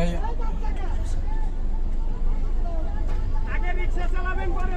ভাইয়া আগে রিক্সা চালাবেন পরে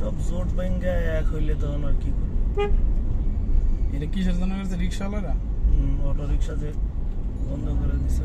সব জোট ব্যাঙ্গা এক হইলে তখন আর কি করব? এটা কিসের জন্য রিক্সাওয়ালারা অটো রিক্সা যে বন্ধ করে দিছে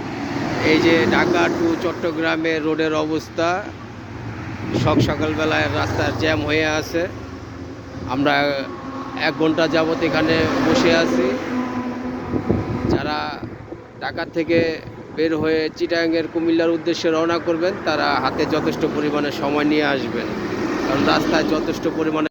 এই যে ঢাকা টু চট্টগ্রামের রোডের অবস্থা সক সকালবেলায় রাস্তার জ্যাম হয়ে আছে। আমরা এক ঘণ্টা যাবত এখানে বসে আছি। যারা ঢাকা থেকে বের হয়ে চিটাঙ্গের কুমিল্লার উদ্দেশ্যে রওনা করবেন, তারা হাতে যথেষ্ট পরিমাণে সময় নিয়ে আসবেন। কারণ রাস্তায় যথেষ্ট পরিমাণে